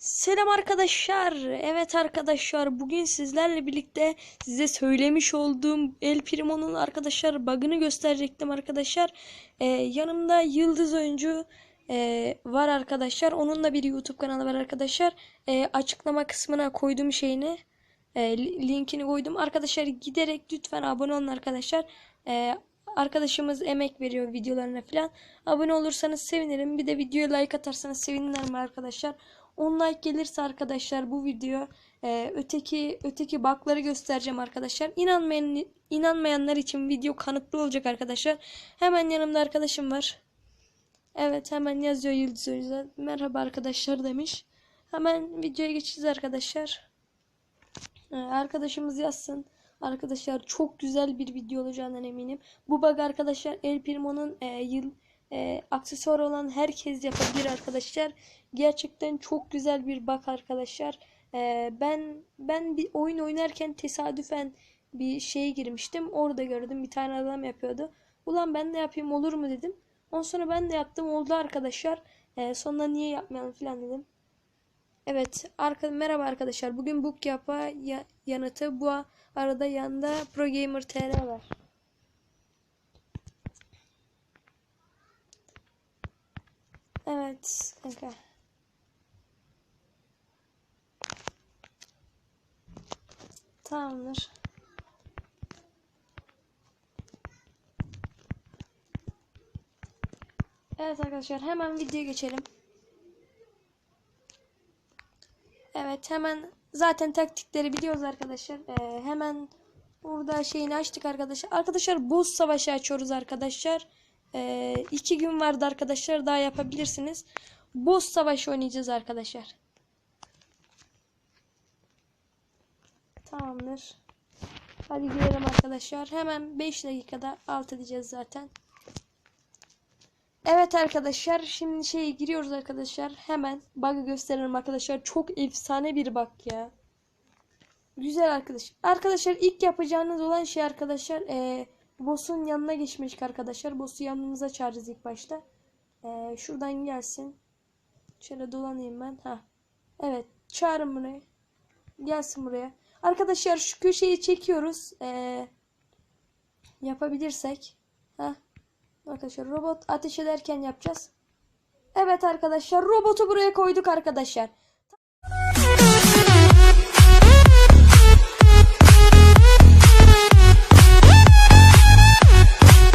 Selam arkadaşlar. Evet arkadaşlar bugün sizlerle birlikte size söylemiş olduğum El Primo'nun arkadaşlar bug'ını gösterecektim arkadaşlar. Ee, yanımda Yıldız Oyuncu e, var arkadaşlar. Onun da bir YouTube kanalı var arkadaşlar. Ee, açıklama kısmına koydum şeyini. e, li- linkini koydum. Arkadaşlar giderek lütfen abone olun arkadaşlar. Ee, arkadaşımız emek veriyor videolarına falan. Abone olursanız sevinirim. Bir de videoya like atarsanız sevinirim arkadaşlar. 10 like gelirse arkadaşlar bu video e, öteki öteki bakları göstereceğim arkadaşlar. İnanmayan inanmayanlar için video kanıtlı olacak arkadaşlar. Hemen yanımda arkadaşım var. Evet hemen yazıyor Yıldız Özal. Merhaba arkadaşlar demiş. Hemen videoya geçeceğiz arkadaşlar. Ee, arkadaşımız yazsın. Arkadaşlar çok güzel bir video olacağından eminim. Bu bug arkadaşlar El Primo'nun e, yıl e, aksesuar olan herkes yapabilir arkadaşlar. Gerçekten çok güzel bir bug arkadaşlar. E, ben ben bir oyun oynarken tesadüfen bir şeye girmiştim. Orada gördüm bir tane adam yapıyordu. Ulan ben de yapayım olur mu dedim. Ondan sonra ben de yaptım oldu arkadaşlar. E, sonra niye yapmayalım falan dedim. Evet, arka, merhaba arkadaşlar. Bugün book yapa ya- yanıtı bu arada yanında Pro Gamer var. Evet, kanka. Tamamdır. Evet arkadaşlar hemen videoya geçelim. Evet hemen zaten taktikleri biliyoruz arkadaşlar. Ee, hemen burada şeyini açtık arkadaşlar. Arkadaşlar buz savaşı açıyoruz arkadaşlar. Ee, iki gün vardı arkadaşlar daha yapabilirsiniz. Boss savaşı oynayacağız arkadaşlar. Tamamdır. Hadi girelim arkadaşlar. Hemen 5 dakikada alt edeceğiz zaten. Evet arkadaşlar şimdi şeye giriyoruz arkadaşlar. Hemen bug'ı gösterelim arkadaşlar. Çok efsane bir bug ya. Güzel arkadaş. Arkadaşlar ilk yapacağınız olan şey arkadaşlar eee boss'un yanına geçmek arkadaşlar. Boss'u yanımıza çağıracağız ilk başta. Eee, şuradan gelsin. Şöyle dolanayım ben. Ha. Evet. Çağırın buraya. Gelsin buraya. Arkadaşlar şu köşeyi çekiyoruz. Eee yapabilirsek. Ha. Arkadaşlar robot ateş ederken yapacağız. Evet arkadaşlar robotu buraya koyduk arkadaşlar.